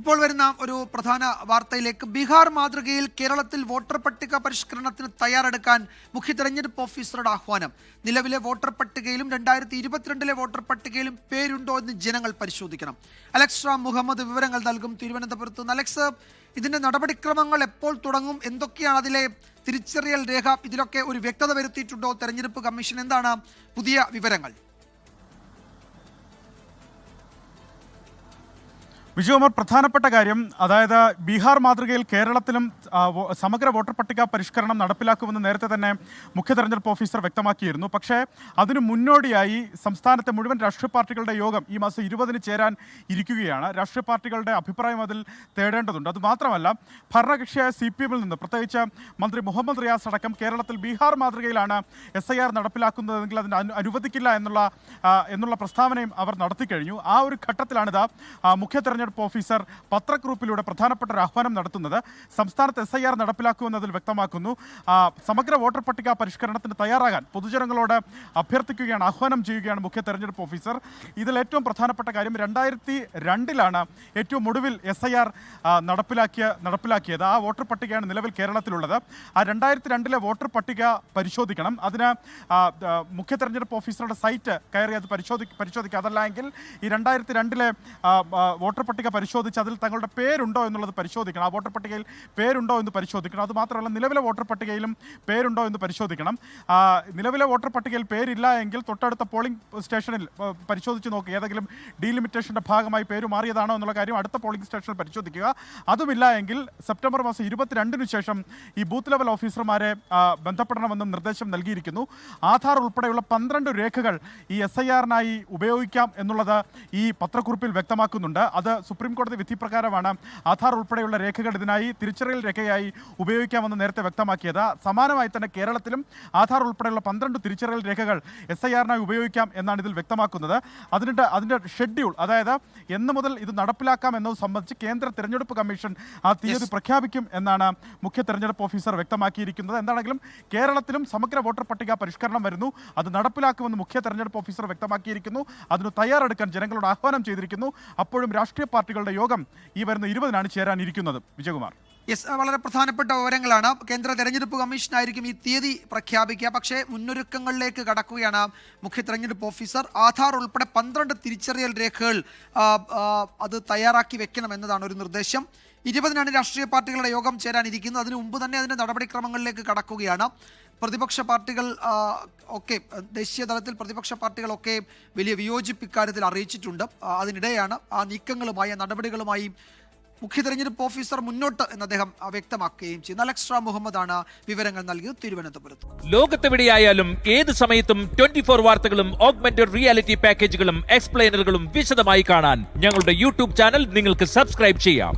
ഇപ്പോൾ വരുന്ന ഒരു പ്രധാന വാർത്തയിലേക്ക് ബീഹാർ മാതൃകയിൽ കേരളത്തിൽ വോട്ടർ പട്ടിക പരിഷ്കരണത്തിന് തയ്യാറെടുക്കാൻ മുഖ്യ തെരഞ്ഞെടുപ്പ് ഓഫീസറുടെ ആഹ്വാനം. നിലവിലെ വോട്ടർ പട്ടികയിലും രണ്ടായിരത്തി ഇരുപത്തിരണ്ടിലെ വോട്ടർ പട്ടികയിലും പേരുണ്ടോ എന്ന് ജനങ്ങൾ പരിശോധിക്കണം. അലക്സ് റാം മുഹമ്മദ് വിവരങ്ങൾ നൽകും തിരുവനന്തപുരത്ത് നിന്ന്. അലക്സ് ഇതിന്റെ നടപടിക്രമങ്ങൾ എപ്പോൾ തുടങ്ങും? എന്തൊക്കെയാണ് അതിലെ തിരിച്ചറിയൽ രേഖ? ഇതിലൊക്കെ ഒരു വ്യക്തത വരുത്തിയിട്ടുണ്ടോ? തെരഞ്ഞെടുപ്പ് കമ്മീഷൻ എന്താണ് പുതിയ വിവരങ്ങൾ? വിജയകുമാർ പ്രധാനപ്പെട്ട കാര്യം അതായത് ബീഹാർ മാതൃകയിൽ കേരളത്തിലും സമഗ്ര വോട്ടർ പട്ടിക പരിഷ്കരണം നടപ്പിലാക്കുമെന്ന് നേരത്തെ തന്നെ മുഖ്യ തെരഞ്ഞെടുപ്പ് ഓഫീസർ വ്യക്തമാക്കിയിരുന്നു. പക്ഷേ അതിനു മുന്നോടിയായി സംസ്ഥാനത്തെ മുഴുവൻ രാഷ്ട്രീയ പാർട്ടികളുടെ യോഗം ഈ മാസം ഇരുപതിന് ചേരാൻ ഇരിക്കുകയാണ്. രാഷ്ട്രീയ പാർട്ടികളുടെ അഭിപ്രായം അതിൽ തേടേണ്ടതുണ്ട്. അതുമാത്രമല്ല ഭരണകക്ഷിയായ സി പി എമ്മിൽ നിന്ന് പ്രത്യേകിച്ച് മന്ത്രി മുഹമ്മദ് റിയാസ് അടക്കം കേരളത്തിൽ ബീഹാർ മാതൃകയിലാണ് എസ് ഐ ആർ നടപ്പിലാക്കുന്നതെങ്കിൽ അതിന് അനു- അനുവദിക്കില്ല എന്നുള്ള എന്നുള്ള പ്രസ്താവനയും അവർ നടത്തിക്കഴിഞ്ഞു. ആ ഒരു ഘട്ടത്തിലാണിത് മുഖ്യ തെരഞ്ഞെടുപ്പ് ഓഫീസർ പത്രക്കുറിപ്പിലൂടെ പ്രധാനപ്പെട്ട ഒരു ആഹ്വാനം നടത്തുന്നത് സംസ്ഥാനത്ത് എസ് ഐ ആർ നടപ്പിലാക്കുമെന്നതിൽ വ്യക്തമാക്കുന്നു. സമഗ്ര വോട്ടർ പട്ടിക പരിഷ്കരണത്തിന് തയ്യാറാകാൻ പൊതുജനങ്ങളോട് അഭ്യർത്ഥിക്കുകയാണ് ആഹ്വാനം ചെയ്യുകയാണ് മുഖ്യ തെരഞ്ഞെടുപ്പ് ഓഫീസർ. ഇതിൽ ഏറ്റവും പ്രധാനപ്പെട്ട കാര്യം രണ്ടായിരത്തി രണ്ടിലാണ് ഏറ്റവും ഒടുവിൽ എസ് ഐ ആർ നടപ്പിലാക്കിയ നടപ്പിലാക്കിയത്. ആ വോട്ടർ പട്ടികയാണ് നിലവിൽ കേരളത്തിലുള്ളത്. ആ രണ്ടായിരത്തി രണ്ടിലെ വോട്ടർ പട്ടിക പരിശോധിക്കണം. അതിന് മുഖ്യ തെരഞ്ഞെടുപ്പ് ഓഫീസറുടെ സൈറ്റ് കയറി അത് പരിശോധി പരിശോധിക്കുക അതല്ല എങ്കിൽ ഈ രണ്ടായിരത്തി രണ്ടിലെ വോട്ടർ പട്ടിക പരിശോധിച്ച് അതിൽ തങ്ങളുടെ പേരുണ്ടോ എന്നുള്ളത് പരിശോധിക്കണം. ആ വോട്ടർ പട്ടികയിൽ പേരുണ്ടോ എന്ന് പരിശോധിക്കണം. അതുമാത്രമല്ല നിലവിലെ വോട്ടർ പട്ടികയിലും പേരുണ്ടോ എന്ന് പരിശോധിക്കണം. നിലവിലെ വോട്ടർ പട്ടികയിൽ പേരില്ല എങ്കിൽ തൊട്ടടുത്ത പോളിംഗ് സ്റ്റേഷനിൽ പരിശോധിച്ച് നോക്കുക ഏതെങ്കിലും ഡീലിമിറ്റേഷന്റെ ഭാഗമായി പേര് മാറിയതാണോ എന്നുള്ള കാര്യം അടുത്ത പോളിംഗ് സ്റ്റേഷനിൽ പരിശോധിക്കുക. അതുമില്ല എങ്കിൽ സെപ്റ്റംബർ മാസം ഇരുപത്തിരണ്ടിന് ശേഷം ഈ ബൂത്ത് ലെവൽ ഓഫീസർമാരെ ബന്ധപ്പെടണമെന്നും നിർദ്ദേശം നൽകിയിരിക്കുന്നു. ആധാർ ഉൾപ്പെടെയുള്ള പന്ത്രണ്ട് രേഖകൾ ഈ എസ് ഐ ആറിനായി ഉപയോഗിക്കാം എന്നുള്ളത് ഈ പത്രക്കുറിപ്പിൽ വ്യക്തമാക്കുന്നുണ്ട്. അത് സുപ്രീം കോടതി വിധി പ്രകാരമാണ് ആധാർ ഉൾപ്പെടെയുള്ള രേഖകൾ ഇതിനായി തിരിച്ചറിയൽ രേഖയായി ഉപയോഗിക്കാമെന്ന് നേരത്തെ വ്യക്തമാക്കിയത്. സമാനമായി തന്നെ കേരളത്തിലും ആധാർ ഉൾപ്പെടെയുള്ള പന്ത്രണ്ട് തിരിച്ചറിയൽ രേഖകൾ എസ് ഐ ആറിനായി ഉപയോഗിക്കാം എന്നാണ് ഇതിൽ വ്യക്തമാക്കുന്നത്. അതിന്റെ അതിന്റെ ഷെഡ്യൂൾ അതായത് എന്ന് മുതൽ ഇത് നടപ്പിലാക്കാം എന്നത് സംബന്ധിച്ച് കേന്ദ്ര തിരഞ്ഞെടുപ്പ് കമ്മീഷൻ ആ തീയതി പ്രഖ്യാപിക്കും എന്നാണ് മുഖ്യ തെരഞ്ഞെടുപ്പ് ഓഫീസർ വ്യക്തമാക്കിയിരിക്കുന്നത്. എന്താണെങ്കിലും കേരളത്തിലും സമഗ്ര വോട്ടർ പട്ടിക പരിഷ്കരണം വരുന്നു. അത് നടപ്പിലാക്കുമെന്ന് മുഖ്യ തെരഞ്ഞെടുപ്പ് ഓഫീസർ വ്യക്തമാക്കിയിരിക്കുന്നു. അതിന് തയ്യാറെടുക്കാൻ ജനങ്ങളോട് ആഹ്വാനം ചെയ്തിരിക്കുന്നു. അപ്പോഴും രാഷ്ട്രീയ പാർട്ടികളുടെ യോഗം ഈ വരുന്ന ഇരുപതിനാണ് ചേരാനിരിക്കുന്നത്. വിജയകുമാർ. യെസ് വളരെ പ്രധാനപ്പെട്ട വിവരങ്ങളാണ്. കേന്ദ്ര തെരഞ്ഞെടുപ്പ് കമ്മീഷനായിരിക്കും ഈ തീയതി പ്രഖ്യാപിക്കുക. പക്ഷേ മുന്നൊരുക്കങ്ങളിലേക്ക് കടക്കുകയാണ് മുഖ്യ തെരഞ്ഞെടുപ്പ് ഓഫീസർ. ആധാർ ഉൾപ്പെടെ പന്ത്രണ്ട് തിരിച്ചറിയൽ രേഖകൾ അത് തയ്യാറാക്കി വെക്കണം എന്നതാണ് ഒരു നിർദ്ദേശം. ഇരുപതിനാണ് രാഷ്ട്രീയ പാർട്ടികളുടെ യോഗം ചേരാനിരിക്കുന്നത് അതിനു മുമ്പ് തന്നെ അതിന്റെ നടപടിക്രമങ്ങളിലേക്ക് കടക്കുകയാണ്. പ്രതിപക്ഷ പാർട്ടികൾ ഒക്കെ ദേശീയ തലത്തിൽ പ്രതിപക്ഷ പാർട്ടികളൊക്കെ വലിയ വിയോജിപ്പ് ഇക്കാര്യത്തിൽ അറിയിച്ചിട്ടുണ്ട്. അതിനിടെയാണ് ആ നീക്കങ്ങളുമായി നടപടികളുമായി മുഖ്യ തെരഞ്ഞെടുപ്പ് ഓഫീസർ മുന്നോട്ട് എന്ന് അദ്ദേഹം വ്യക്തമാക്കുകയും ചെയ്യുന്നു അലക്സ്ട്ര മുഹമ്മദാണ് വിവരങ്ങൾ നൽകിയത് തിരുവനന്തപുരത്ത്. ലോകത്തെവിടെയായാലും ഏത് സമയത്തും ട്വന്റി ഫോർ വാർത്തകളും ഓഗ്മെന്റഡ് റിയാലിറ്റി പാക്കേജുകളും എക്സ്പ്ലെയിനറുകളും വിശദമായി കാണാൻ ഞങ്ങളുടെ യൂട്യൂബ് ചാനൽ നിങ്ങൾക്ക് സബ്സ്ക്രൈബ് ചെയ്യാം.